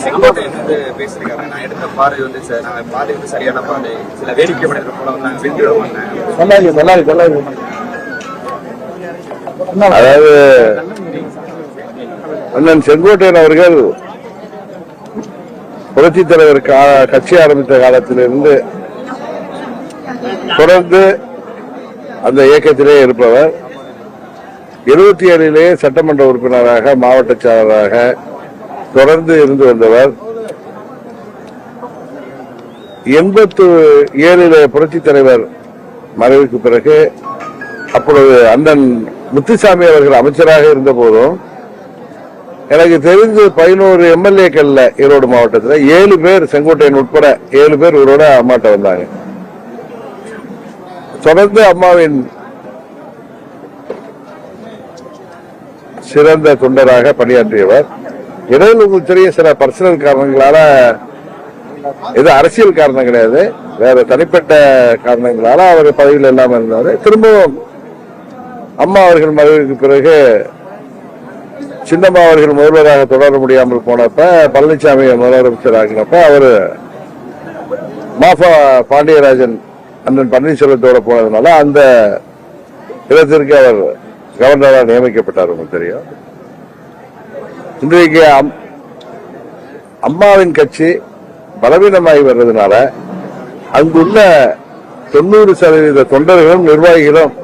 செங்கோட்டையன் நான் எடுத்த வந்து சார் நான் வந்து சரியான சில வேடிக்கை போல வந்து அதாவது அண்ணன் செங்கோட்டையன் அவர்கள் புரட்சி தலைவர் கா- கட்சி ஆரம்பித்த காலத்திலிருந்து தொடர்ந்து அந்த இயக்கத்திலே இருப்பவர். இருபத்தி ஏழிலே சட்டமன்ற உறுப்பினராக மாவட்ட செயலராக தொடர்ந்து இருந்து வந்தவர். எண்பத்து ஏழில புரட்சி தலைவர் மறைவுக்கு பிறகு அப்பொழுது அண்ணன் முத்துசாமி அவர்கள் அமைச்சராக இருந்த போதும் எனக்கு தெரிந்து பதினோரு எம்எல்ஏக்கள்ல ஈரோடு மாவட்டத்தில் ஏழு பேர் செங்கோட்டையன் உட்பட ஏழு பேர் இவரோட அம்மாட்ட வந்தாங்க. தொடர்ந்து அம்மாவின் சிறந்த தொண்டராக பணியாற்றியவர். இடையில் உங்களுக்கு தெரிய சில பர்சனல் காரணங்களால இது அரசியல் காரணம் கிடையாது. வேற தனிப்பட்ட காரணங்களால அவர் பதவியில் இல்லாம இருந்தாரு. திரும்பவும் அம்மா அவர்கள் மறைவுக்கு பிறகு சின்னம்மா அவர்கள் முதல்வராக தொடர முடியாமல் போனப்ப பழனிசாமி முதலமைச்சர் ஆகினப்ப அவர் மாஃபா பாண்டியராஜன் அண்ணன் பன்னீர்செல்வத்தோட போனதுனால அந்த இடத்திற்கு அவர் கவர்னராக நியமிக்கப்பட்டார் உங்களுக்கு தெரியும். இன்றைக்கு அம்- அம்மாவின் கட்சி பலவீனமாகி வர்றதுனால அங்குள்ள தொண்ணூறு சதவீத தொண்டர்களும் நிர்வாகிகளும்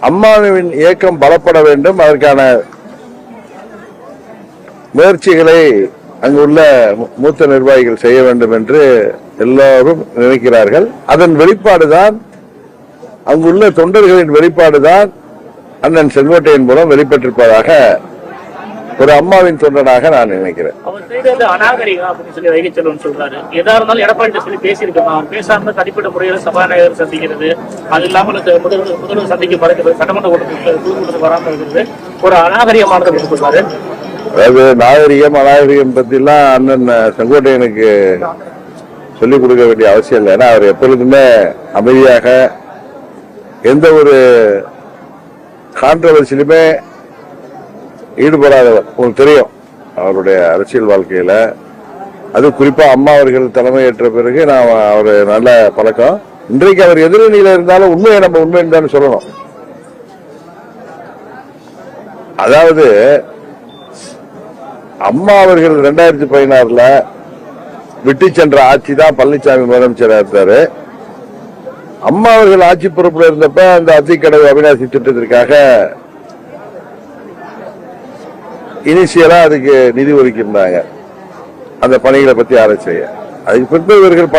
அம்மாவின் இயக்கம் பலப்பட வேண்டும். அதற்கான முயற்சிகளை அங்குள்ள மூத்த நிர்வாகிகள் செய்ய வேண்டும் என்று எல்லோரும் நினைக்கிறார்கள். அதன் வெளிப்பாடுதான் அங்குள்ள தொண்டர்களின் வெளிப்பாடுதான் அண்ணன் செங்கோட்டையின் மூலம் வெளிப்பட்டிருப்பதாக ஒரு அம்மாவின் தொண்டனாக நான் நினைக்கிறேன். சபாநாயகர் சந்திக்கிறது. அது இல்லாமல் முதல்வர் சந்திக்க மறைக்கிறது சட்டமன்ற கூட்டத்தில் வராமல் இருக்கிறது. ஒரு அநாகரிகமானது சொல்றாரு. அதாவது நாகரிகம் அநாகரிகம் பத்திலாம் அண்ணன் செங்கோட்டையனுக்கு சொல்லிக் கொடுக்க வேண்டிய அவசியம் இல்லை. ஏன்னா அவர் எப்பொழுதுமே அமைதியாக எந்த ஒரு கான்ட்ரவர்சிலுமே ஈடுபடாதவர். உங்களுக்கு தெரியும். அவருடைய அரசியல் வாழ்க்கையில அது குறிப்பா அம்மா அவர்கள் தலைமையேற்ற பிறகு நான் அவர் நல்ல பழக்கம். இன்றைக்கு அவர் எதிரணியில இருந்தாலும் உண்மையை நம்ம உண்மைன்னு தானே சொல்லணும். அதாவது அம்மா அவர்கள் ரெண்டாயிரத்தி பதினாறுல விட்டு சென்ற ஆட்சி தான் பழனிசாமி முதலமைச்சராக இருந்தாரு. அம்மா அவர்கள் ஆட்சி பொறுப்பில் இருந்தப்ப அந்த அத்திக்கடவு அவிநாசி திட்டத்திற்காக இனிஷியலா அதுக்கு நிதி ஒதுக்கியிருந்தாங்க. அந்த பணிகளை பத்தி ஆராய்ச்சி அதுக்கு பின்பு இவர்கள்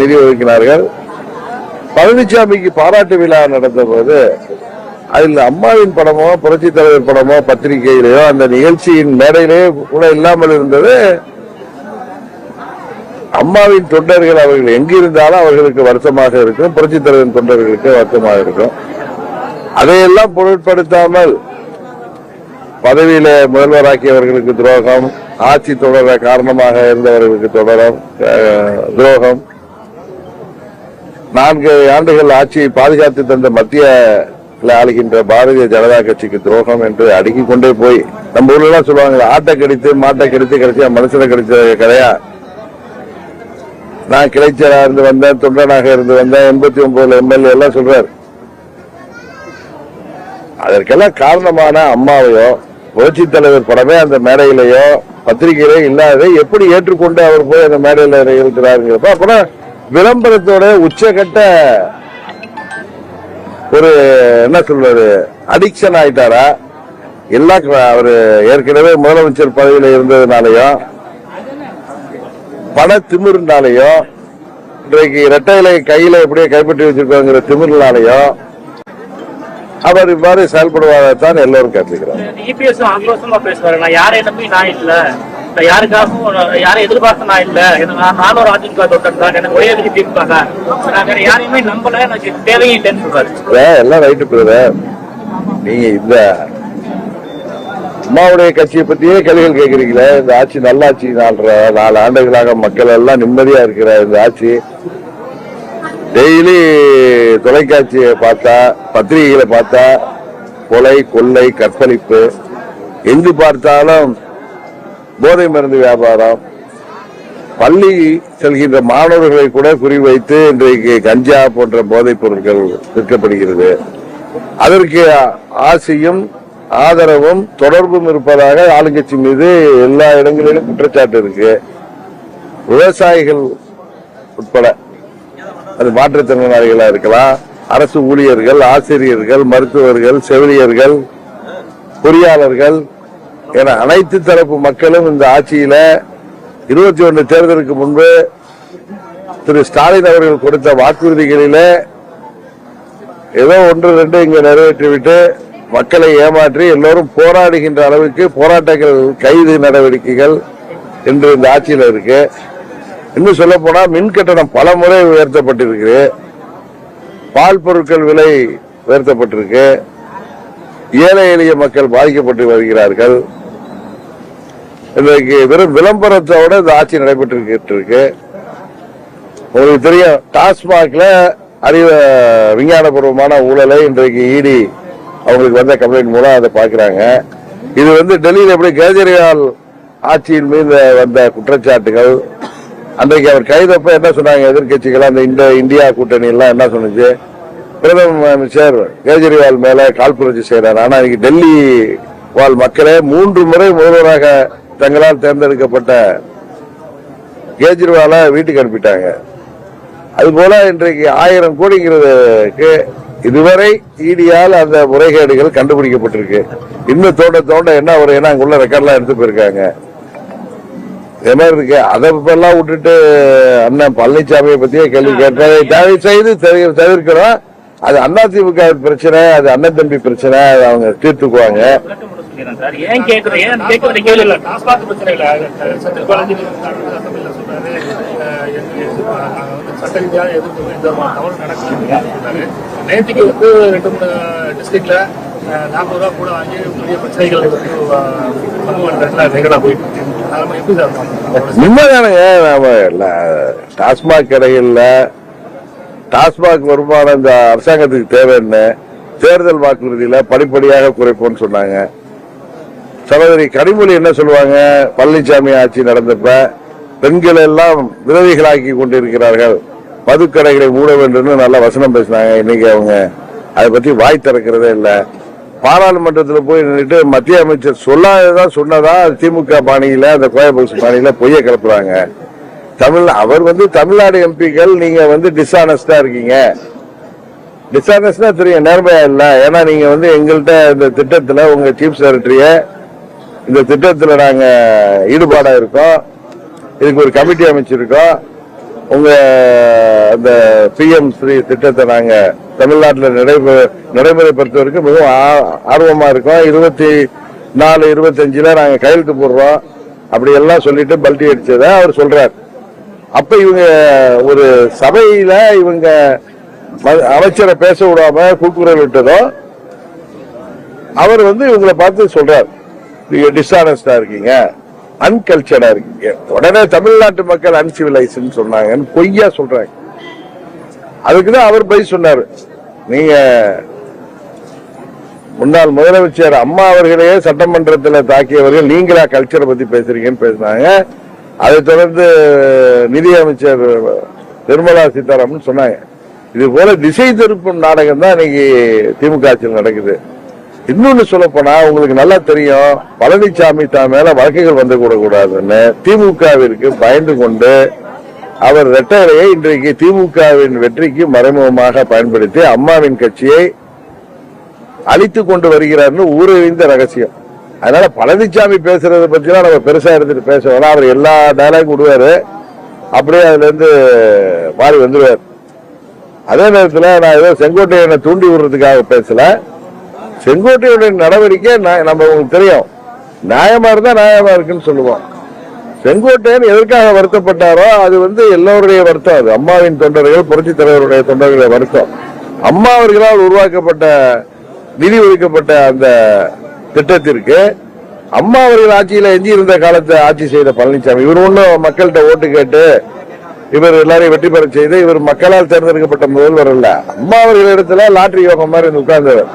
நிதி ஒதுக்கினார்கள். பழனிசாமிக்கு பாராட்டு விழா நடந்த போது அதில் அம்மாவின் படமோ புரட்சி தலைவர் படமோ பத்திரிகையிலேயோ அந்த நிகழ்ச்சியின் மேடையிலேயே கூட இல்லாமல் இருந்தது. அம்மாவின் தொண்டர்கள் அவர்கள் எங்கிருந்தாலும் அவர்களுக்கு வருத்தமாக இருக்கும். புரட்சி தலைவரின் தொண்டர்களுக்கு வருத்தமாக இருக்கும். அதையெல்லாம் பொருட்படுத்தாமல் பதவியில முதல்வராக்கியவர்களுக்கு துரோகம் ஆட்சி தொடர காரணமாக இருந்தவர்களுக்கு தொடரும் துரோகம். நான்கு ஆண்டுகள் ஆட்சியை பாதுகாத்து தந்த மத்திய ஆளுகின்ற பாரதிய ஜனதா கட்சிக்கு துரோகம் என்று அடுக்கிக் கொண்டே போய் நம்ம ஊர்ல எல்லாம் சொல்லுவாங்க ஆட்டை கடித்து மாட்டை கடித்து கடைசியா மனுஷனை கடிச்ச கதையா? நான் கிளைச்சலா இருந்து வந்தேன் தொண்டனாக இருந்து வந்தேன் எண்பத்தி ஒன்பதுல எம்எல்ஏ எல்லாம் சொல்றாரு. அதற்கெல்லாம் காரணமான அம்மாவையோ புரட்சி தலைவர் படமே அந்த மேடையிலேயோ பத்திரிகையிலே இல்லாததை எப்படி ஏற்றுக்கொண்டு அவர் போய் அந்த மேடையில் இருக்கிறாருங்கிறப்ப அப்புறம் விளம்பரத்தோட உச்சகட்ட ஒரு என்ன சொல்றது அடிக்ஷன் ஆயிட்டாரா? எல்லா அவரு ஏற்கனவே முதலமைச்சர் பதவியில இருந்ததுனாலயும் பண திமிருனாலையோ இன்றைக்கு இரட்டையிலை கையில எப்படியே கைப்பற்றி வச்சிருக்கோங்கிற திமிருனாலையோ அவர் இவ்வாறு செயல்படுவதைத்தான் எல்லோரும் நான் யாரை நம்பி நான் இல்ல. யாருக்காகவும் நான் யாரை எதிர்பார்த்து நான் இல்ல. நானும் ஒரு அதிமுக தொட்டன் தான். எனக்கு ஒரே எதிர்ப்பு வேற யாரையுமே நம்பல. எனக்கு தேவையும் இல்லைன்னு சொல்றாரு. எல்லாம் ரைட்டு நீங்க இந்த அம்மாவுடைய கட்சியை பத்தியே கேள்விகள் கேட்கிறீங்களே? இந்த ஆட்சி நல்லாட்சி நாலு நாலு ஆண்டுகளாக மக்கள் எல்லாம் நிம்மதியா இருக்கிற இந்த ஆட்சி. டெய்லி தொலைக்காட்சியை பார்த்தா பத்திரிகைகளை பார்த்தா கொலை கொள்ளை கற்பழிப்பு. எங்கு பார்த்தாலும் போதை மருந்து வியாபாரம். பள்ளி செல்கின்ற மாணவர்களை கூட குறிவைத்து இன்றைக்கு கஞ்சா போன்ற போதைப் பொருட்கள் விற்கப்படுகிறது. அதற்கு ஆசையும் ஆதரவும் தொடர்பும் இருப்பதாக ஆளுங்கட்சி மீது எல்லா இடங்களிலும் குற்றச்சாட்டு இருக்கு. விவசாயிகள் உட்பட அது மாற்றுத்திறனாளிகளா இருக்கலாம். அரசு ஊழியர்கள் ஆசிரியர்கள் மருத்துவர்கள் செவிலியர்கள் பொறியாளர்கள் என அனைத்து தரப்பு மக்களும் இந்த ஆட்சியில இருபத்தி ஒன்று தேர்தலுக்கு முன்பு திரு ஸ்டாலின் அவர்கள் கொடுத்த வாக்குறுதிகளில ஏதோ ஒன்று ரெண்டு இங்க நிறைவேற்றிவிட்டு மக்களை ஏமாற்றி எல்லோரும் போராடுகின்ற அளவுக்கு போராட்டங்கள் கைது நடவடிக்கைகள் இன்று இந்த ஆட்சியில் இருக்கு. இன்னும் சொல்ல போனா மின் கட்டணம் பல முறை உயர்த்தப்பட்டிருக்கு. பால் பொருட்கள் விலை உயர்த்தப்பட்டிருக்கு. ஏழை எளிய மக்கள் பாதிக்கப்பட்டு வருகிறார்கள். இன்றைக்கு வெறும் விளம்பரத்தோட இந்த ஆட்சி நடைபெற்று இருக்கு உங்களுக்கு தெரியும் டாஸ்மாக்ல அறிவ விஞ்ஞானபூர்வமான ஊழலை இன்றைக்கு இடி அவங்களுக்கு வந்த கம்ப்ளைண்ட் மூலம் அதை பார்க்குறாங்க. இது வந்து டெல்லியில் எப்படி கேஜரிவால் ஆட்சியின் மீது வந்த குற்றச்சாட்டுகள் அன்றைக்கு அவர் கைதப்ப என்ன சொன்னாங்க எதிர்க்கட்சிகள் அந்த இந்த இந்தியா கூட்டணி எல்லாம் என்ன சொன்னுச்சு பிரதம அமைச்சர் கேஜ்ரிவால் மேல காழ்ப்புணர்ச்சி செய்யறாரு ஆனா இன்னைக்கு டெல்லி வாழ் மக்களே மூன்று முறை முதல்வராக தங்களால் தேர்ந்தெடுக்கப்பட்ட கேஜ்ரிவாலை வீட்டுக்கு அனுப்பிட்டாங்க. அதுபோல இன்றைக்கு ஆயிரம் கோடிங்கிறதுக்கு இதுவரை இடியால் அந்த முறைகேடுகள் கண்டுபிடிக்கப்பட்டிருக்கு. இன்னும் தோண்ட தோண்ட என்ன வரும் ஏன்னா அங்குள்ள ரெக்கார்ட்லாம் எடுத்து போயிருக்காங்க. இது மாதிரி இருக்கு. அதை எல்லாம் விட்டுட்டு அண்ணன் பழனிசாமியை பத்தியே கேள்வி கேட்டதை தயவு செய்து தவிர- தவிர்க்கிறோம் அது அதிமுக பிரச்சனை அது அண்ணன் தம்பி பிரச்சனை அதை அவங்க தீர்த்துக்குவாங்க. ஏன் சட்ட ரீதியாக எதிர்ப்பு இந்த தவறு நடக்கிறது நேற்றுக்கு வந்து ரெண்டு மூணு டிஸ்ட்ரிக்ட்ல நாற்பது ரூபா கூட வாங்கி பெரிய பிரச்சனைகள் வந்து அஹ், நிகழா போயிட்டு இருக்கு. டாஸ்மாக் கடைகள்ல டாஸ்மாக் வருமானம் இந்த அரசாங்கத்துக்கு தேவைன்னு தேர்தல் வாக்குறுதியில படிப்படியாக குறைப்போம்னு சொன்னாங்க. சகோதரி கனிமொழி என்ன சொல்லுவாங்க? பழனிசாமி ஆட்சி நடந்தப்ப பெண்கள் எல்லாம் விதவைகளாக்கி கொண்டிருக்கிறார்கள். மதுக்கடைகளை மூட வேண்டும்னு நல்ல வசனம் பேசினாங்க. இன்னைக்கு அவங்க அதை பத்தி வாய் திறக்கிறதே இல்லை. பாராளுமன்றத்தில் போய் நின்றுட்டு மத்திய அமைச்சர் சொல்லாததா சொன்னதா திமுக பாணியில அந்த கோயம்புத்தூர் பாணியில பொய்ய கிளப்புறாங்க. தமிழ் அவர் வந்து தமிழ்நாடு எம்பிக்கள் நீங்க வந்து டிஸ்ஆனஸ்டா இருக்கீங்க. டிஸ்ஆனஸ்டா தெரியும் நேர்மையா இல்ல. ஏன்னா நீங்க வந்து எங்கள்கிட்ட இந்த திட்டத்துல உங்க சீஃப் செக்ரட்டரிய இந்த திட்டத்துல நாங்க ஈடுபாடா இருக்கோம். இதுக்கு ஒரு கமிட்டி அமைச்சிருக்கோம். உங்க அந்த பிஎம் ஸ்ரீ திட்டத்தை நாங்க தமிழ்நாட்டில் நடைமுறை நடைமுறைப்படுத்துவதற்கு மிகவும் ஆ- ஆர்வமா இருக்கோம். இருபத்தி நாலு இருபத்தஞ்சுல நாங்க கையெழுத்து போடுறோம். அப்படி எல்லாம் சொல்லிட்டு பல்டி அடிச்சதை அவர் சொல்றார். அப்ப இவங்க ஒரு சபையில இவங்க அமைச்சரை பேச விடாம கூக்குரல் விட்டதும் அவர் வந்து இவங்களை பார்த்து சொல்றார். நீங்க டிஸ்ஆனஸ்டா இருக்கீங்க. அன்கல்ச்சர்டா இருக்கீங்க. உடனே தமிழ்நாட்டு மக்கள் அன்சிவிலைஸ்ன்னு சொன்னாங்கன்னு பொய்யா சொல்றாங்க. அதுக்குதான் அவர் போய் சொன்னாரு. நீங்க முன்னாள் முதலமைச்சர் அம்மா அவர்களையே சட்டமன்றத்தில் தாக்கியவர்கள் நீங்களா கல்ச்சரை பத்தி பேசுறீங்கன்னு பேசினாங்க. அதை தொடர்ந்து நிதி அமைச்சர் நிர்மலா சீதாராமன் சொன்னாங்க. இது போல திசை திருப்பும் நாடகம் தான் இன்னைக்கு திமுக ஆட்சியில் நடக்குது. இன்னொன்னு சொல்ல போனா உங்களுக்கு நல்லா தெரியும் பழனிசாமி தான் மேல வழக்குகள் வந்து கூடாதுன்னு திமுகவிற்கு பயந்து கொண்டு அவர் ரெட்டரையை இன்றைக்கு திமுகவின் வெற்றிக்கு மறைமுகமாக பயன்படுத்தி அம்மாவின் கட்சியை அழித்து கொண்டு வருகிறார்னு ஊரறிந்த ரகசியம். அதனால பழனிசாமி பேசுறத பத்திலாம் நம்ம பெருசா எடுத்துட்டு பேச வேணாம். அவர் எல்லா டயலாகும் விடுவாரு. அப்படியே அதுல இருந்து மாறி வந்துருவார். அதே நேரத்தில் நான் ஏதோ செங்கோட்டையனை தூண்டி விடுறதுக்காக பேசல. செங்கோட்டையுடைய நடவடிக்கை நான் நம்ம உங்களுக்கு தெரியும். நியாயமா இருந்தா நியாயமா இருக்குன்னு சொல்லுவோம். செங்கோட்டையன் எதற்காக வருத்தப்பட்டாரோ அது வந்து எல்லோருடைய வருத்தம். அது அம்மாவின் தொண்டர்கள் புரட்சி தலைவருடைய தொண்டர்களுடைய வருத்தம். அம்மா அவர்களால் உருவாக்கப்பட்ட நிதி ஒதுக்கப்பட்ட அந்த திட்டத்திற்கு அம்மா அவர்கள் ஆட்சியில எஞ்சி இருந்த காலத்தை ஆட்சி செய்த பழனிசாமி இவர் ஒன்றும் மக்கள்கிட்ட ஓட்டு கேட்டு இவர் எல்லாரையும் வெற்றி பெற செய்து இவர் மக்களால் தேர்ந்தெடுக்கப்பட்ட முதல்வர் அல்ல. அம்மா அவர்கள் இடத்துல லாட்டரி யோகம் மாதிரி உட்கார்ந்தவர்.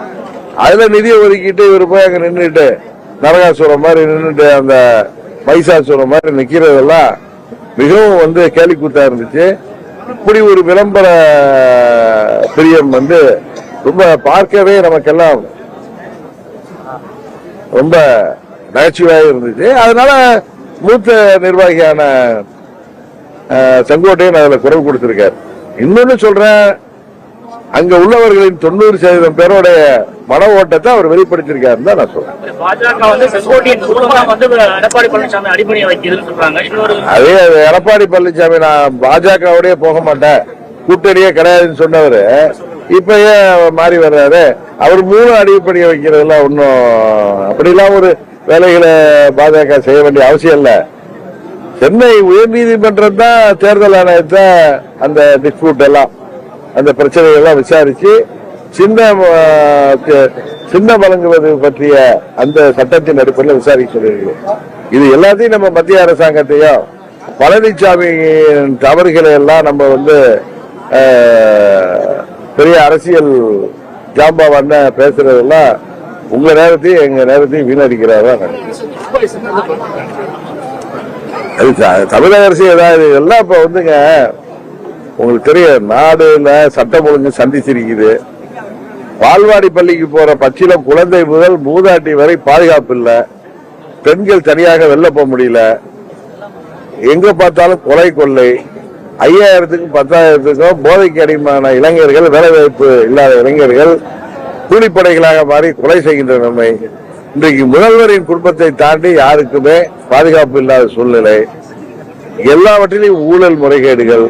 அதுல நிதியை ஒதுக்கிட்டு இவர் போய் அங்க நின்றுட்டு நரகாசுரம் மாதிரி நின்றுட்டு அந்த பைசாசுரம் மாதிரி நிக்கிறதெல்லாம் மிகவும் வந்து கேலி கூத்தா இருந்துச்சு. இப்படி ஒரு விளம்பர பிரியம் வந்து ரொம்ப பார்க்கவே நமக்கெல்லாம் ரொம்ப நகைச்சுவையாக இருந்துச்சு. அதனால மூத்த நிர்வாகியான செங்கோட்டையன் அதுல குரல் கொடுத்திருக்காரு. இன்னொன்னு சொல்றேன் அங்க உள்ளவர்களின் தொண்ணூறு சதவீதம் பேருடைய மன ஓட்டத்தை அவர் வெளிப்படுத்தியிருக்காருன்னு தான் நான் சொல்றேன். பாஜக வந்து செங்கோட்டையின் மூலமா வந்து எடப்பாடி பழனிசாமி அடிப்படையை வைக்கிறதுன்னு சொல்றாங்க. இன்னொரு அதே எடப்பாடி பழனிசாமி நான் பாஜகவோடய போக மாட்டேன். கூட்டணியே கிடையாதுன்னு சொன்னவரு. இப்ப ஏன் மாறி வர்றாரு. அவர் மூணு அடிப்படையை வைக்கிறதுல ஒன்னும் அப்படிலாம் ஒரு வேலைகளை பாஜக செய்ய வேண்டிய அவசியம் இல்ல. சென்னை உயர்நீதிமன்றம் தான் தேர்தல் ஆணையத்தை அந்த டிஸ்பியூட் எல்லாம் அந்த பிரச்சனையெல்லாம் விசாரிச்சு சின்ன சின்ன வழங்குவது பற்றிய அந்த சட்டத்தின் அடிப்படையில் விசாரிக்க சொல்லியிருக்கு இது எல்லாத்தையும் நம்ம மத்திய அரசாங்கத்தையும் பழனிசாமி தவறுகளை எல்லாம் நம்ம வந்து பெரிய அரசியல் ஜாம்பவான பேசுறதெல்லாம் உங்க நேரத்தையும் எங்க நேரத்தையும் வீணடிக்கிறாரா? தமிழக அரசு ஏதாவது எல்லாம் இப்ப வந்துங்க உங்களுக்கு தெரியும் இந்த சட்டம் ஒழுங்கு சந்திச்சிருக்குது. பால்வாடி பள்ளிக்கு போற பச்சில குழந்தை முதல் மூதாட்டி வரை பாதுகாப்பு இல்லை. பெண்கள் தனியாக வெளில போக முடியல. எங்க பார்த்தாலும் கொலை கொள்ளை. ஐயாயிரத்துக்கும் பத்தாயிரத்துக்கும் போதைக்கு அடிமான இளைஞர்கள் வேலைவாய்ப்பு இல்லாத இளைஞர்கள் கூலிப்படைகளாக மாறி கொலை செய்கின்ற நன்மை இன்றைக்கு முதல்வரின் குடும்பத்தை தாண்டி யாருக்குமே பாதுகாப்பு இல்லாத சூழ்நிலை. எல்லாவற்றிலும் ஊழல் முறைகேடுகள்.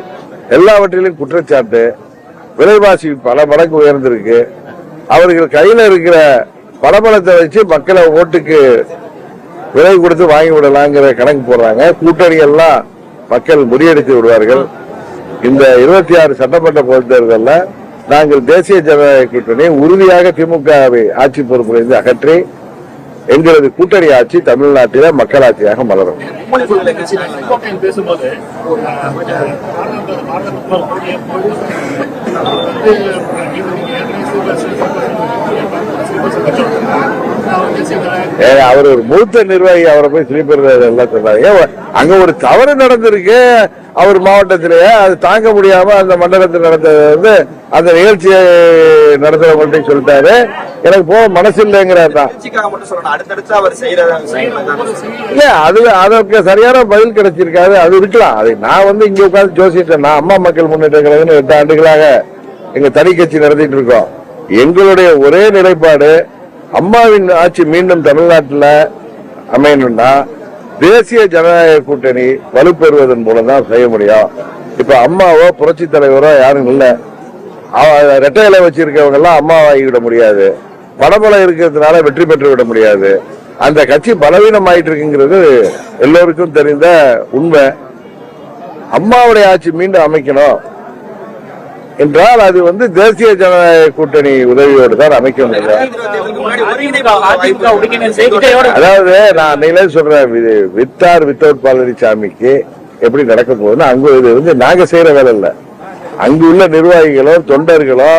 எல்லாவற்றிலும் குற்றச்சாட்டு விலைவாசி பல மடங்கு உயர்ந்திருக்கு. அவர்கள் கையில இருக்கிற படபலத்தை வச்சு மக்களை ஓட்டுக்கு விலை கொடுத்து வாங்கி விடலாங்கிற கணக்கு போடுறாங்க. கூட்டணிகள்லாம் மக்கள் முறியடித்து விடுவார்கள். இந்த இருபத்தி ஆறு சட்டமன்ற பொது தேர்தலில் நாங்கள் தேசிய ஜனநாயக கூட்டணி உறுதியாக திமுகவை ஆட்சி பொறுப்பிலிருந்து அகற்றி எங்களது கூட்டணி ஆட்சி தமிழ்நாட்டில மக்களாட்சியாக மலரும். ஏ, அவர் ஒரு மூத்த நிர்வாகி அவரை போய் ஸ்லீப்பர் எல்லாம் சொன்னாங்க ஏன் அங்க ஒரு தவறு நடந்திருக்கு. அவர் மாவட்டத்திலேயே அது தாங்க முடியாம அந்த மண்டலத்தில் நடந்தது வந்து அந்த நிகழ்ச்சியை நடத்துறவங்கள்ட்ட சொல்லிட்டாரு. எனக்கு போக மனசு இல்லைங்கிறார் தான் இல்ல அது அதற்கு சரியான பதில் கிடைச்சிருக்காது. அது இருக்கலாம். அது நான் வந்து இங்க உட்கார்ந்து ஜோசிட்டேன் நான் அம்மா மக்கள் முன்னேற்ற கழகம் எட்டு ஆண்டுகளாக எங்க தனி கட்சி நடத்திட்டு இருக்கோம். எங்களுடைய ஒரே நிலைப்பாடு அம்மாவின் ஆட்சி மீண்டும் தமிழ்நாட்டில் அமையணும்னா தேசிய ஜனநாயக கூட்டணி வலுப்பெறுவதன் மூலம் தான் செய்ய முடியும். இப்ப அம்மாவோ புரட்சி தலைவரோ யாரும் இல்ல. அவ- ரெட்டை இலை வச்சிருக்கவங்க எல்லாம் அம்மாவாகிவிட முடியாது. படபலம் இருக்கிறதுனால வெற்றி பெற்று விட முடியாது. அந்த கட்சி பலவீனம் ஆயிட்டு இருக்குங்கிறது எல்லோருக்கும் தெரிந்த உண்மை. அம்மாவுடைய ஆட்சி மீண்டும் அமைக்கணும். என்றால் அது வந்து தேசிய ஜனநாயக கூட்டணி உதவியோடு தான் அமைக்க முடியும் அதாவது நான் அன்னையிலே சொல்றேன். வித்தார் வித்தவுட் பழனிசாமிக்கு எப்படி நடக்க போகுதுன்னு அங்க இது வந்து நாங்க செய்யற வேலை இல்லை. அங்கு உள்ள நிர்வாகிகளோ தொண்டர்களோ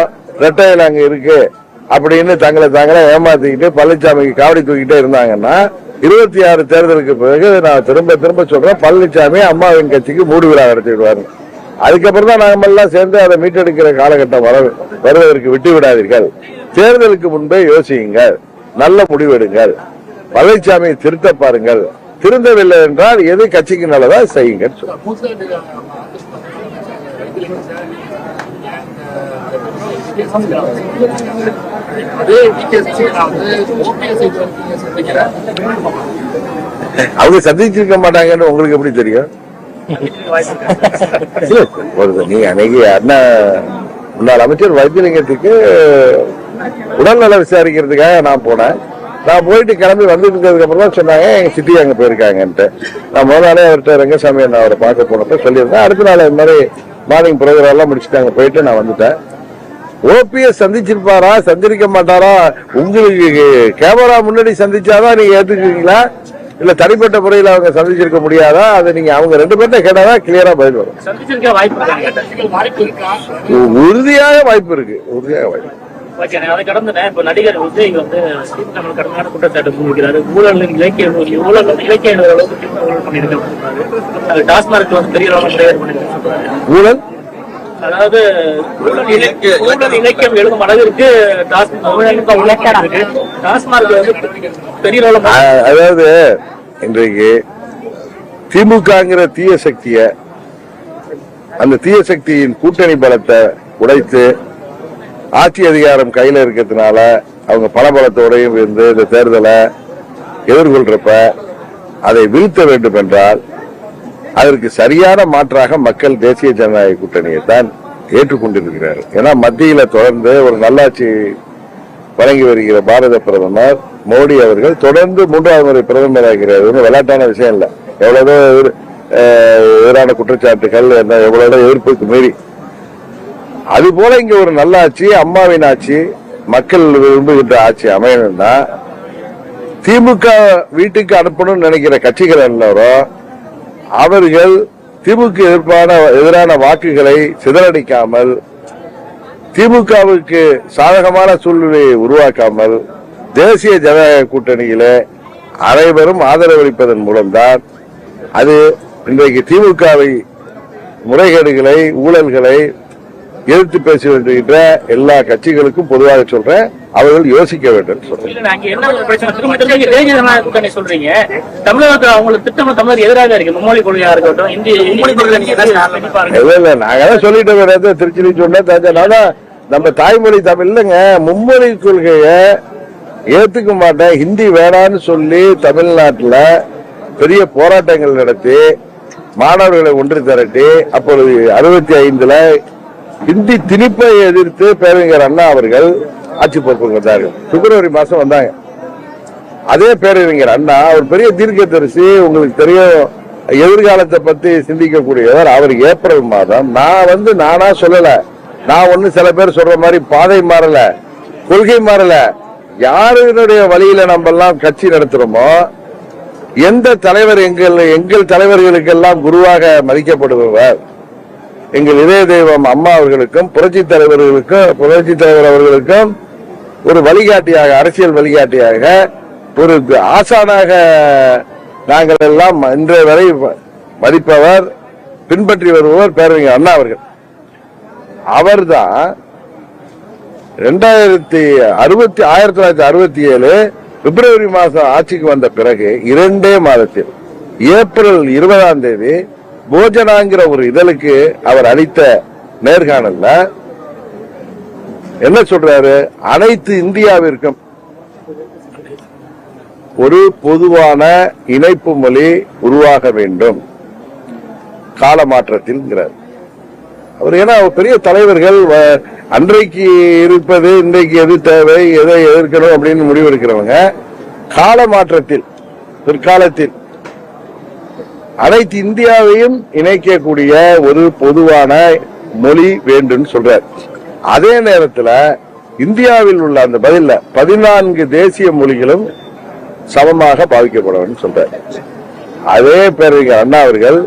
ரெட்டையில் அங்க இருக்கு. அப்படின்னு தங்களை தாங்களே ஏமாத்திக்கிட்டு பழனிசாமிக்கு காவடி தூக்கிட்டே இருந்தாங்கன்னா இருபத்தி ஆறு தேர்தலுக்கு பிறகு நான் திரும்ப திரும்ப சொல்றேன். பழனிசாமி அம்மாவின் கட்சிக்கு மூடு விழா நடத்தி விடுவாரு. அதுக்கப்புறம் தான் நாம எல்லாம் சேர்ந்து அதை மீட்டெடுக்கிற காலகட்டம் வர வருவதற்கு விட்டு விடாதீர்கள். தேர்தலுக்கு முன்பே யோசியுங்கள். நல்ல முடிவெடுங்கள் பழனிசாமியை திருத்த பாருங்கள். திருந்தவில்லை என்றால் எது கட்சிக்கு நல்லதா செய்யுங்க அதே விகேசி வந்து ஓபிஎஸ் சந்திக்கிறேன் அவங்க சந்திச்சிருக்க மாட்டாங்கன்னு உங்களுக்கு எப்படி தெரியும்? ஒரு நீங்க அன்னைக்கு அண்ணா முன்னாள் அமைச்சர் வைத்தியலிங்கத்துக்கு உடல்நல விசாரிக்கிறதுக்காக நான் போனேன். நான் போயிட்டு கிளம்பி வந்துட்டு இருக்கிறதுக்கு அப்புறம் தான் சொன்னாங்க எங்க சித்தி அங்க போயிருக்காங்கன்ட்டு. நான் முதல் நாளே அவர்கிட்ட ரங்கசாமி நான் அவரை பார்க்க போனப்ப சொல்லியிருந்தேன். அடுத்த நாள் இந்த மாதிரி மார்னிங் ப்ரோக்ராம் எல்லாம் முடிச்சுட்டு அங்க போயிட்டு நான் வந்துட்டேன். ஓபிஎஸ் சந்திச்சிருப்பாரா? சந்திருக்க மாட்டாரா? உங்களுக்கு கேமரா முன்னாடி சந்திச்சாதான் நீங்க ஏத்துக்குவீங்களா? இல்ல தனிப்பட்ட முறையில் அவங்க சந்திச்சிருக்க முடியாதா? அதை நீங்க அவங்க ரெண்டு பேர்ட்ட கேட்டாதான் கிளியரா பதில் வரும். உறுதியாக வாய்ப்பு இருக்கு. உறுதியாக வாய்ப்பு அதை இப்ப நடிகர் வந்து குற்றச்சாட்டு முன்வைக்கிறாரு இலக்கிய இலக்கிய அளவுக்கு டாஸ்மார்க் வந்து பெரிய ஊழல்? அதாவது ஊழல் இலக்கிய ஊழல் இலக்கியம் எழுதும் அளவிற்கு டாஸ்மார்க் வந்து பெரிய அதாவது இன்றைக்கு திமுகங்கிற தீய சக்திய அந்த தீய சக்தியின் கூட்டணி பலத்தை உடைத்து ஆட்சி அதிகாரம் கையில இருக்கிறதுனால அவங்க பணபலத்தோடையும் இருந்து இந்த தேர்தலை எதிர்கொள்றப்ப அதை வீழ்த்த வேண்டும் என்றால் அதற்கு சரியான மாற்றாக மக்கள் தேசிய ஜனநாயக கூட்டணியை தான் ஏற்றுக்கொண்டிருக்கிறார். ஏன்னா மத்தியில் தொடர்ந்து ஒரு நல்லாட்சி வழங்கி வருகிற பாரத பிரதமர் மோடி அவர்கள் தொடர்ந்து மூன்றாவது முறை பிரதமர் ஆகிறார். ஒன்றும் விளையாட்டான விஷயம் இல்லை. எவ்வளவோ எதிரான குற்றச்சாட்டுகள் என்ன எதிர்ப்புக்கு மீறி. அது போல இங்க ஒரு நல்ல ஆட்சி அம்மாவின் ஆட்சி மக்கள் விரும்புகின்ற ஆட்சி அமையணும்னா திமுக வீட்டுக்கு அனுப்பணும்னு நினைக்கிற கட்சிகள் எல்லாரும் அவர்கள் திமுக எதிர்ப்பான எதிரான வாக்குகளை சிதறடிக்காமல் திமுகவுக்கு சாதகமான சூழ்நிலையை உருவாக்காமல் தேசிய ஜனநாயக கூட்டணியில அனைவரும் ஆதரவளிப்பதன் மூலம்தான் அது இன்றைக்கு திமுகவை முறைகேடுகளை ஊழல்களை எதிர்த்து பேசி வருகின்ற எல்லா கட்சிகளுக்கும் பொதுவாக சொல்றேன். அவர்கள் யோசிக்க வேண்டும் சொல்றீங்க. தமிழகத்துல அவங்களுக்கு திட்டம் தமிழர் எதிராக இருக்கு. மும்மொழி கொள்கையா இருக்கட்டும் இல்ல இல்ல நாங்க சொல்லிட்டு வர்றது திருச்சி சொன்னேன் தஞ்சை நம்ம தாய்மொழி தமிழ் இல்லைங்க. மும்மொழி கொள்கைய ஏத்துக்க மாட்டேன். ஹிந்தி வேணான்னு சொல்லி தமிழ்நாட்டுல பெரிய போராட்டங்கள் நடத்தி மாணவர்களை ஒன்று திரட்டி அப்பொழுது அறுபத்தி ஐந்துல ஹிந்தி திணிப்பை எதிர்த்து பேரறிஞர் அண்ணா அவர்கள் ஆட்சி பொறுப்புக்கு வந்தாரு. பிப்ரவரி மாசம் வந்தாங்க. அதே பேரறிஞர் அண்ணா ஒரு பெரிய தீர்க்கதரிசி உங்களுக்கு தெரியும். எதிர்காலத்தை பத்தி சிந்திக்கக்கூடியவர் அவர் ஏப்ரல் மாதம். நான் வந்து நானா சொல்லல. நான் ஒண்ணு சில பேர் சொல்ற மாதிரி பாதை மாறல கொள்கை மாறல. யாருடைய வழியில நம்ம எல்லாம் கட்சி நடத்துறோமோ எந்த தலைவர் எங்கள் எங்கள் தலைவர்களுக்கெல்லாம் குருவாக மதிக்கப்படுபவர் எங்கள் இதய தெய்வம் அம்மா அவர்களுக்கும் புரட்சி தலைவர்களுக்கும் புரட்சி தலைவர் அவர்களுக்கும் ஒரு வழிகாட்டியாக அரசியல் வழிகாட்டியாக ஒரு ஆசானாக நாங்கள் எல்லாம் இன்றைய வரை மதிப்பவர் பின்பற்றி வருபவர் பேரறிஞர் அண்ணா அவர்கள். அவர்தான் ரெண்டாயிரத்தி அறுபத்தி ஆயிரத்தி தொள்ளாயிரத்தி அறுபத்தி ஏழு பிப்ரவரி மாதம் ஆட்சிக்கு வந்த பிறகு இரண்டே மாதத்தில் ஏப்ரல் இருபதாம் தேதி போஜனாங்கிற ஒரு இதழுக்கு அவர் அளித்த நேர்காணல்ல என்ன சொல்றாரு? அனைத்து இந்தியாவிற்கும் ஒரு பொதுவான இணைப்பு மொழி உருவாக வேண்டும். கால மாற்றத்தில் அவர் ஏன்னா பெரிய தலைவர்கள் வ- அன்றைக்கு இருப்பது இன்றைக்கு எது தேவை எதை எதிர்க்கணும் அப்படின்னு முடிவெடுக்கிறவங்க கால மாற்றத்தில் பிற்காலத்தில் அனைத்து இந்தியாவையும் இணைக்கக்கூடிய ஒரு பொதுவான மொழி வேண்டும் சொல்றார். அதே நேரத்தில் இந்தியாவில் உள்ள அந்த பதில பதினான்கு தேசிய மொழிகளும் சமமாக பாதிக்கப்பட வேண்டும் அதே பேரறிஞர் அண்ணா அவர்கள்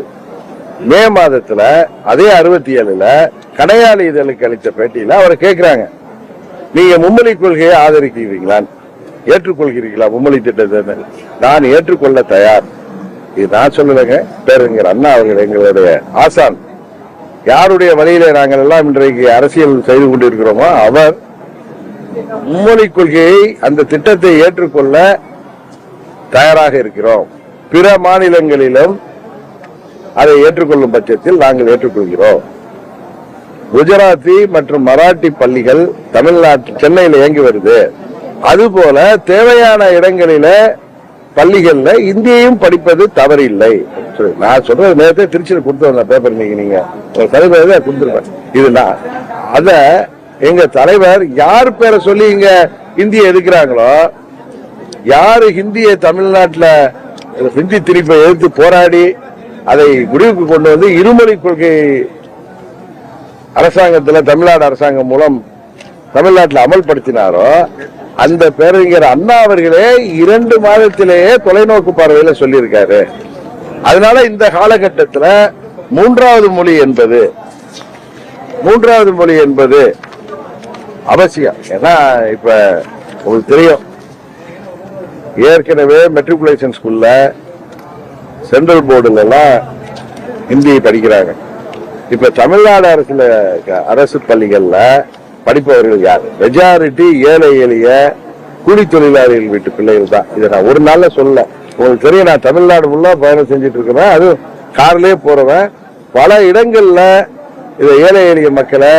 மே மாதத்துல அதே அறுபத்தி ஏழுல கடையாளி இதழுக்கு அளித்த பேட்டியில அவரை கேட்கிறாங்க நீங்க மும்மொழி கொள்கையை ஆதரிக்கிறீங்களா ஏற்றுக்கொள்கிறீர்களா மும்மொழி திட்டத்தை? நான் ஏற்றுக்கொள்ள தயார். இது நான் சொல்லலைங்க பேரறிஞர் அண்ணா அவர்கள் எங்களுடைய ஆசான். யாருடைய வழியில நாங்கள் எல்லாம் இன்றைக்கு அரசியல் செய்து கொண்டிருக்கிறோமோ அவர் மும்மொழி கொள்கையை அந்த திட்டத்தை ஏற்றுக்கொள்ள தயாராக இருக்கிறோம். பிற மாநிலங்களிலும் அதை ஏற்றுக்கொள்ளும் பட்சத்தில் நாங்கள் ஏற்றுக்கொள்கிறோம். குஜராத்தி மற்றும் மராட்டி பள்ளிகள் தமிழ்நாட்டு சென்னையில் இயங்கி வருது. அதுபோல தேவையான இடங்களில பள்ளிகள்ல இந்தியையும் படிப்பது தவறில்லை. சரி, நான் சொல்றது நேரத்தை திருச்சியில் கொடுத்து பேப்பர் நீங்க நீங்க ஒரு தலைவர் தான் கொடுத்துருப்பேன் இதுனா அத எங்க தலைவர் யார் பேரை சொல்லி இங்க இந்தியை எதுக்குறாங்களோ யாரு ஹிந்தியை தமிழ்நாட்டில் ஹிந்தி திணிப்பை எதிர்த்து போராடி அதை முடிவுக்கு கொண்டு வந்து இருமொழி கொள்கை அரசாங்கத்தில் தமிழ்நாடு அரசாங்கம் மூலம் தமிழ்நாட்டில் அமல்படுத்தினாரோ அந்த பேரறிஞர் அண்ணா அவர்களே இரண்டு மாதத்திலேயே தொலைநோக்கு பார்வையில சொல்லியிருக்காரு. அதனால இந்த காலகட்டத்தில் மூன்றாவது மொழி என்பது மூன்றாவது மொழி என்பது அவசியம். ஏன்னா இப்ப உங்களுக்கு தெரியும் ஏற்கனவே மெட்ரிகுலேஷன் ஸ்கூல்ல சென்ட்ரல் போர்டுல எல்லாம் ஹிந்தி படிக்கிறாங்க. இப்ப தமிழ்நாடு அரசுல அரசு பள்ளிகள்ல படிப்பவர்கள் யார்? மெஜாரிட்டி ஏழை எளிய கூலி தொழிலாளிகள் வீட்டு பிள்ளைகள் தான். இதை நான் ஒரு நாள்ல சொல்லல. உங்களுக்கு தெரியும் நான் தமிழ்நாடு ஃபுல்லா பயணம் செஞ்சுட்டு இருக்கிறேன். அது கார்லயே போறவன். பல இடங்கள்ல இதை ஏழை எளிய மக்களை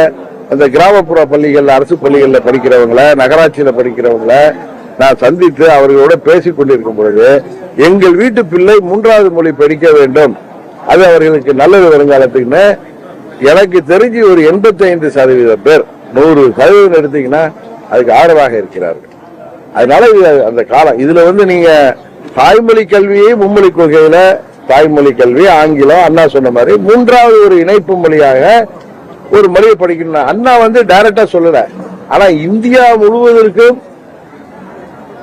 அந்த கிராமப்புற பள்ளிகள்ல அரசு பள்ளிகள்ல படிக்கிறவங்கள நகராட்சியில படிக்கிறவங்கள நான் சந்தித்து அவர்களோட பேசிக் கொண்டிருக்கும் பொழுது எங்கள் வீட்டு பிள்ளை மூன்றாவது மொழி படிக்க வேண்டும். அது அவர்களுக்கு நல்லது வருங்காலத்துக்குன்னு எனக்கு தெரிஞ்சு ஒரு 85% சதவீத பேர் நூறு சதவீதம் எடுத்தீங்கன்னா அதுக்கு ஆதரவாக இருக்கிறார்கள். அதனால இது அந்த காலம். இதுல வந்து நீங்க தாய்மொழி கல்வியை மும்மொழி கொள்கையில தாய்மொழி கல்வி ஆங்கிலம் அண்ணா சொன்ன மாதிரி மூன்றாவது ஒரு இணைப்பு மொழியாக ஒரு மொழியை படிக்கணும் அண்ணா வந்து டைரக்டா சொல்லல. ஆனா இந்தியா முழுவதற்கும்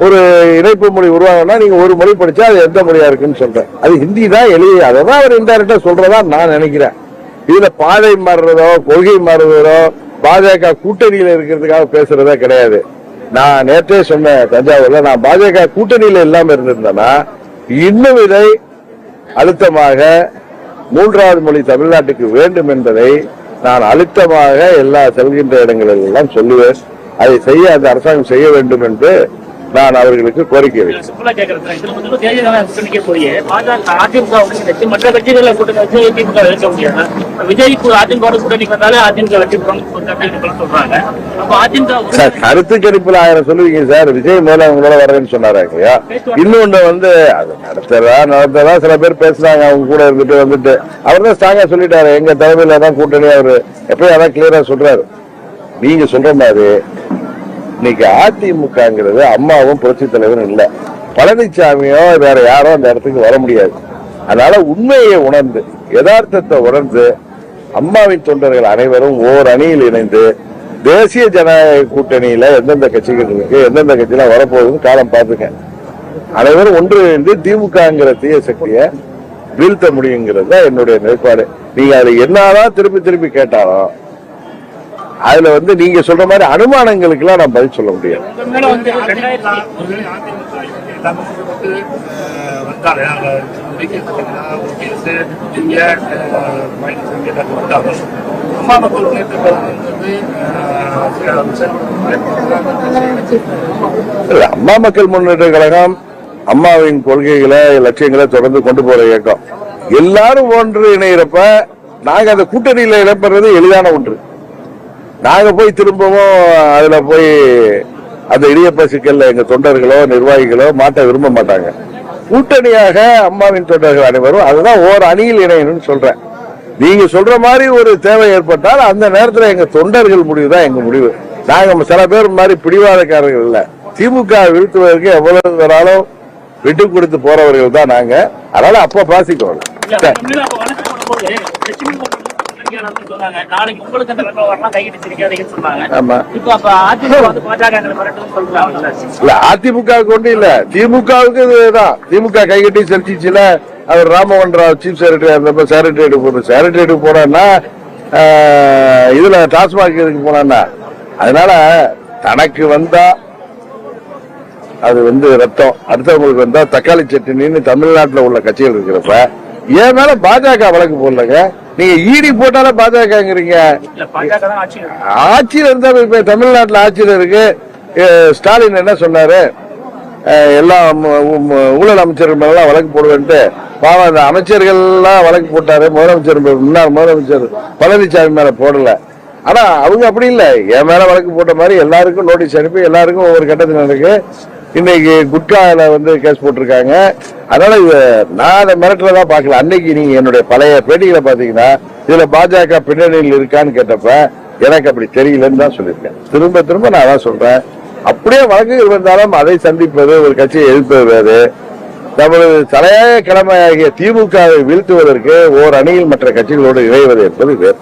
ஒரு இணைப்பு மொழி உருவாகணும்னா நீங்க ஒரு மொழி படிச்சா அது எந்த மொழியா இருக்குன்னு சொல்றேன். அது ஹிந்தி தான் எளிய. அதை தான் அவர் இன்டைரக்டா சொல்றதா நான் நினைக்கிறேன். இதுல பாதை மாறுறதோ கொள்கை மாறுவதோ பாஜக கூட்டணியில இருக்கிறதுக்காக பேசுறதே கிடையாது. நான் நேற்றே சொன்னேன் தஞ்சாவூர்ல நான் பாஜக கூட்டணியில இல்லாம இருந்திருந்தேன்னா இன்னும் இதை அழுத்தமாக மூன்றாவது மொழி தமிழ்நாட்டுக்கு வேண்டும் என்பதை நான் அழுத்தமாக எல்லா செல்கின்ற இடங்களில் எல்லாம் சொல்லுவேன். அதை செய்ய அந்த அரசாங்கம் செய்ய வேண்டும் என்று நான் அவர்களுக்கு கோரிக்கை வைத்தேன் சிம்பிளா கேக்குறேன் இதுல வந்து தேர்தல் கூட்டணிக்கு போய் பாஜக அதிமுக ஒருங்கிணைச்சு மற்ற கட்சிகளை கூட்டணி வச்சு திமுக வைக்க முடியாது. விஜய் அதிமுக கூட்டணிக்கு வந்தாலே அதிமுக வெற்றி பெறும் அப்படின்னு சொல்றாங்க. அப்ப அதிமுக ஒரு- சார் கருத்து கணிப்புல ஆயிரம் சொல்லுவீங்க சார். விஜய் மேல அவங்களோட வரேன்னு சொன்னாரா இல்லையா? இன்னொன்னு வந்து அது நடத்துறதா நடத்துறதா சில பேர் பேசுறாங்க. அவங்க கூட இருந்துட்டு வந்துட்டு. அவர் தான் ஸ்ட்ராங்கா சொல்லிட்டாரு. எங்க தலைமையில தான் கூட்டணி. அவரு எப்பயும் அதான் கிளியரா சொல்றாரு. நீங்க சொல்ற மாதிரி இன்னைக்கு அதிமுகங்கிறது அம்மாவும் புரட்சி தலைவரும் இல்லை. பழனிசாமியோ வேற யாரோ அந்த இடத்துக்கு வர முடியாது. அதனால உண்மையை உணர்ந்து யதார்த்தத்தை உணர்ந்து அம்மாவின் தொண்டர்கள் அனைவரும் ஓர் அணியில் இணைந்து தேசிய ஜனநாயக கூட்டணியில எந்தெந்த கட்சிகள் இருக்கு எந்தெந்த கட்சியெல்லாம் வரப்போகுதுன்னு காலம் பார்த்துக்க அனைவரும் ஒன்றிணைந்து திமுகங்கிற தீய சக்தியை வீழ்த்த முடியுங்கிறது தான் என்னுடைய நிலைப்பாடு. நீங்க அதை என்னதான் திருப்பி திருப்பி கேட்டாலும் அதுல வந்து நீங்க சொல்ற மாதிரி அனுமானங்களுக்கு எல்லாம் நான் பதில் சொல்ல முடியாது. அம்மா மக்கள் முன்னேற்ற கழகம் அம்மாவின் கொள்கைகளை லட்சியங்களை தொடர்ந்து கொண்டு போற இயக்கம். எல்லாரும் ஒன்று இணைகிறப்ப நாங்க அந்த கூட்டணியில இடம்பெறது எளிதான ஒன்று. நாங்க போய் திரும்பவும் அதுல போய் அந்த இடியப்ப சிக்கல்ல எங்க தொண்டர்களோ நிர்வாகிகளோ மாட்ட விரும்ப மாட்டாங்க. கூட்டணியாக அம்மாவின் தொண்டர்கள் அனைவரும் அதுதான் ஓர் அணியில் இணையணும்னு சொல்றேன். நீங்க சொல்ற மாதிரி ஒரு தேவை ஏற்பட்டால் அந்த நேரத்துல எங்க தொண்டர்கள் முடிவு தான் எங்க முடிவு. நாங்க சில பேர் மாதிரி பிடிவாதக்காரர்கள் இல்ல. திமுக வீழ்த்துவதற்கு எவ்வளவு வேணாலும் விட்டு கொடுத்து போறவர்கள் தான் நாங்க. அதனால அப்ப பாசிக்கோங்க. போட்டு சொன்னாங்க. நாளைக்கு உங்களுக்கு அந்த நிலைமை வரலாம் கைகிட்டு சிரிக்காதீங்கன்னு சொன்னாங்க. ஆமா. இப்ப அப்ப அதிமுக வந்து பாஜக சொல்றாங்க இல்ல இல்ல. திமுகவுக்கு இதுதான். திமுக கைகட்டி செலுத்திச்சுல. அவர் ராமமோகன் ராவ் சீஃப் செக்ரட்டரி இருந்தப்ப செக்ரட்டரியேட் போன செக்ரட்டரியேட் போனா இதுல டாஸ்மாக் இதுக்கு போனா அதனால தனக்கு வந்தா அது வந்து ரத்தம். அடுத்தவங்களுக்கு வந்தா தக்காளி சட்னின்னு தமிழ்நாட்டுல உள்ள கட்சிகள் இருக்கிறப்ப ஏன் மேல பாஜக வழக்கு போடலங்க. நீங்க ஈடி போட்டாலே பாஜகங்கிறீங்க. ஆட்சியில் இருந்தா இப்ப தமிழ்நாட்டுல ஆட்சியில் இருக்கு. ஸ்டாலின் என்ன சொன்னாரு? எல்லா ஊழல் அமைச்சர்கள் மேலாம் வழக்கு போடுவேன்ட்டு. பாவம் அந்த அமைச்சர்கள் எல்லாம் வழக்கு போட்டாரு. முதலமைச்சர் முன்னாள் முதலமைச்சர் பழனிசாமி மேல போடல. ஆனா அவங்க அப்படி இல்ல. என் மேல வழக்கு போட்ட மாதிரி எல்லாருக்கும் நோட்டீஸ் அனுப்பி எல்லாருக்கும் ஒவ்வொரு கட்டத்தில் இருக்கு. இன்னைக்கு குட்கால வந்து கேஸ் போட்டிருக்காங்க. அதனால இது நான் அதை மிரட்டல தான் பார்க்கல. அன்னைக்கு நீங்க என்னுடைய பழைய பேட்டிகளை பாத்தீங்கன்னா இதுல பாஜக பின்னணியில் இருக்கான்னு கேட்டப்ப எனக்கு அப்படி தெரியலன்னு தான் சொல்லியிருக்கேன். திரும்ப திரும்ப நான் அதான் சொல்றேன். அப்படியே வழக்குகள் வந்தாலும் அதை சந்திப்பது ஒரு கட்சியை எதிர்ப்பது வேறு. நமது தலையாய கடமையாகிய திமுகவை வீழ்த்துவதற்கு ஓர் அணியில் மற்ற கட்சிகளோடு இணைவது என்பது வேறு.